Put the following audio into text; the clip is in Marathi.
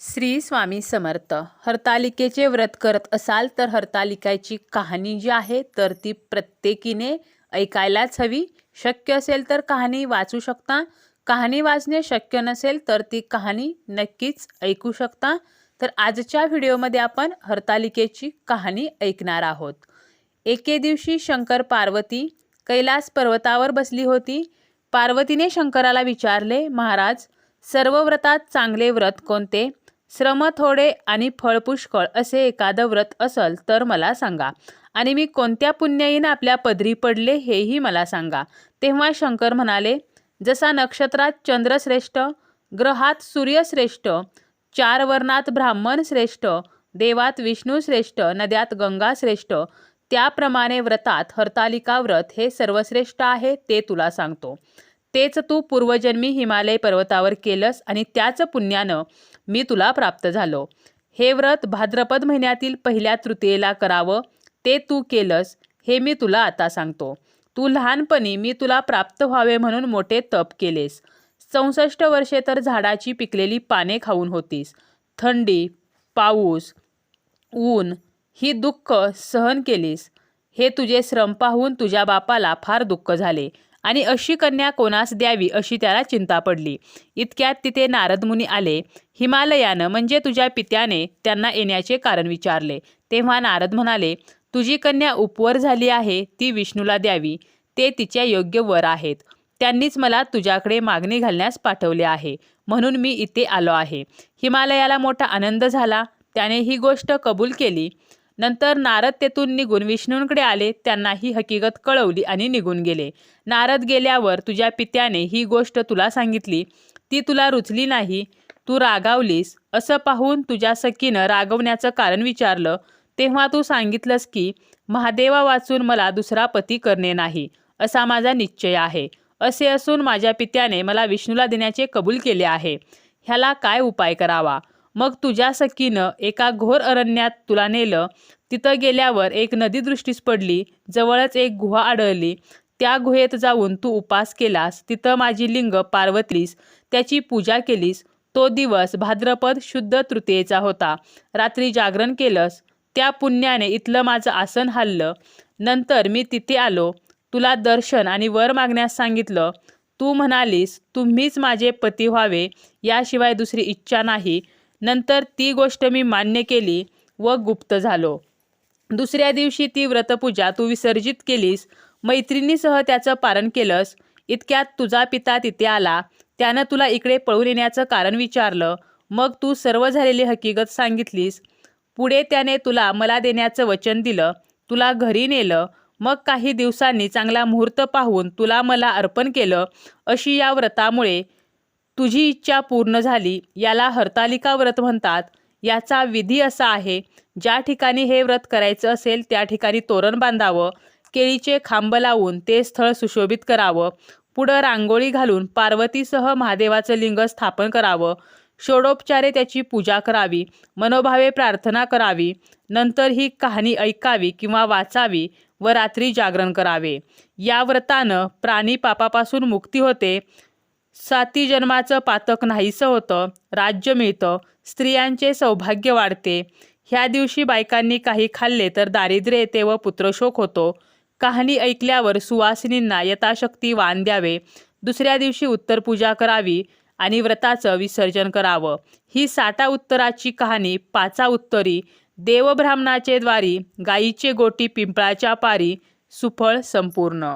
श्री स्वामी समर्थ हरतालिकेचे व्रत करत असाल तर हरतालिकाची कहाणी जी आहे तर ती प्रत्येकीने ऐकायलाच हवी. शक्य असेल तर कहाणी वाचू शकता. कहाणी वाचणे शक्य नसेल तर ती कहाणी नक्कीच ऐकू शकता. तर आजच्या व्हिडिओमध्ये आपण हरतालिकेची कहाणी ऐकणार आहोत. एके दिवशी शंकर पार्वती कैलास पर्वतावर बसली होती. पार्वतीने शंकराला विचारले महाराज सर्व व्रतात चांगले व्रत कोणते? श्रम थोडे आणि फळ पुष्कळ असे एखादं व्रत असल तर मला सांगा. आणि मी कोणत्या पुण्याईन आपल्या पदरी पडले हेही मला सांगा. तेव्हा शंकर म्हणाले जसा नक्षत्रात चंद्रश्रेष्ठ ग्रहात सूर्यश्रेष्ठ चार वर्णात ब्राह्मण श्रेष्ठ देवात विष्णू श्रेष्ठ नद्यात गंगा श्रेष्ठ त्याप्रमाणे व्रतात हरतालिका व्रत हे सर्वश्रेष्ठ आहे ते तुला सांगतो. तेच तू पूर्वजन्मी हिमालय पर्वतावर केलंस आणि त्याच पुण्यानं मी तुला प्राप्त झालो. हे व्रत भाद्रपद महिन्यातील पहिल्या तृतीयेला करावं. ते तू केलंस हे मी तुला आता सांगतो. तू लहानपणी मी तुला प्राप्त व्हावे म्हणून मोठे तप केलेस. चौसष्ट वर्षे तर झाडाची पिकलेली पाने खाऊन होतीस. थंडी पाऊस ऊन ही दुःख सहन केलीस. हे तुझे श्रम पाहून तुझ्या बापाला फार दुःख झाले. आणि अशी कन्या कोणास द्यावी अशी त्याला चिंता पडली. इतक्यात तिथे नारदमुनी आले. हिमालयानं म्हणजे तुझ्या पित्याने त्यांना येण्याचे कारण विचारले. तेव्हा नारद म्हणाले तुझी कन्या उपवर झाली आहे ती विष्णूला द्यावी. ते तिच्या योग्य वर आहेत. त्यांनीच मला तुझ्याकडे मागणी घालण्यास पाठवले आहे. म्हणून मी इथे आलो आहे. हिमालयाला मोठा आनंद झाला. त्याने ही गोष्ट कबूल केली. नंतर नारद तेथून निघून विष्णूंकडे आले त्यांना ही हकीकत कळवली आणि निघून गेले. नारद गेल्यावर तुझ्या पित्याने ही गोष्ट तुला सांगितली. ती तुला रुचली नाही. तू रागावलीस. असं पाहून तुझ्या सखीनं रागवण्याचं कारण विचारलं. तेव्हा तू सांगितलंस की महादेवा वाचून मला दुसरा पती करणे नाही. असा माझा निश्चय आहे. असे असून माझ्या पित्याने मला विष्णूला देण्याचे कबूल केले आहे. ह्याला काय उपाय करावा? मग तुझ्या सखीनं एका घोर अरण्यात तुला नेलं. तिथं गेल्यावर एक नदी दृष्टीस पडली. जवळच एक गुहा आढळली. त्या गुहेत जाऊन तू उपास केलास. तिथं माझी लिंग पार्वतीस. त्याची पूजा केलीस. तो दिवस भाद्रपद शुद्ध तृतीयेचा होता. रात्री जागरण केलंस. त्या पुण्याने इथलं माझं आसन हल्लं. नंतर मी तिथे आलो. तुला दर्शन आणि वर मागण्यास सांगितलं. तू म्हणालीस तुम्हीच माझे पती व्हावे. याशिवाय दुसरी इच्छा नाही. नंतर ती गोष्ट मी मान्य केली व गुप्त झालो. दुसऱ्या दिवशी ती व्रतपूजा तू विसर्जित केलीस मैत्रिणीसह त्याचं पारण केलंस इतक्यात तुझा पिता तिथे आला त्यानं तुला इकडे पळून येण्याचं कारण विचारलं मग तू सर्व झालेली हकीकत सांगितलीस. पुढे त्याने तुला मला देण्याचं वचन दिलं तुला घरी नेलं मग काही दिवसांनी चांगला मुहूर्त पाहून तुला मला अर्पण केलं अशी या व्रतामुळे तुझी इच्छा पूर्ण झाली याला हरतालिका व्रत म्हणतात. याचा विधी असा आहे ज्या ठिकाणी हे व्रत करायचं असेल त्या ठिकाणी तोरण बांधावं केळीचे खांब लावून ते स्थळ सुशोभित करावं पुढं रांगोळी घालून पार्वतीसह महादेवाचं लिंग स्थापन करावं षोडोपचारे त्याची पूजा करावी मनोभावे प्रार्थना करावी नंतर ही कहाणी ऐकावी किंवा वाचावी व रात्री जागरण करावे. या व्रतानं प्राणी पापापासून मुक्ती होते. साती जन्माचं पातक नाहीसं होतं राज्य मिळतं स्त्रियांचे सौभाग्य वाढते. ह्या दिवशी बायकांनी काही खाल्ले तर दारिद्र्य येते व पुत्रशोक होतो. कहाणी ऐकल्यावर सुवासिनींना यथाशक्ती वाण द्यावे. दुसऱ्या दिवशी उत्तर पूजा करावी आणि व्रताचं विसर्जन करावं. ही साठा उत्तराची कहाणी पाचा उत्तरी देवब्राह्मणाचे द्वारी गायीचे गोटी पिंपळाच्या पारी सुफळ संपूर्ण.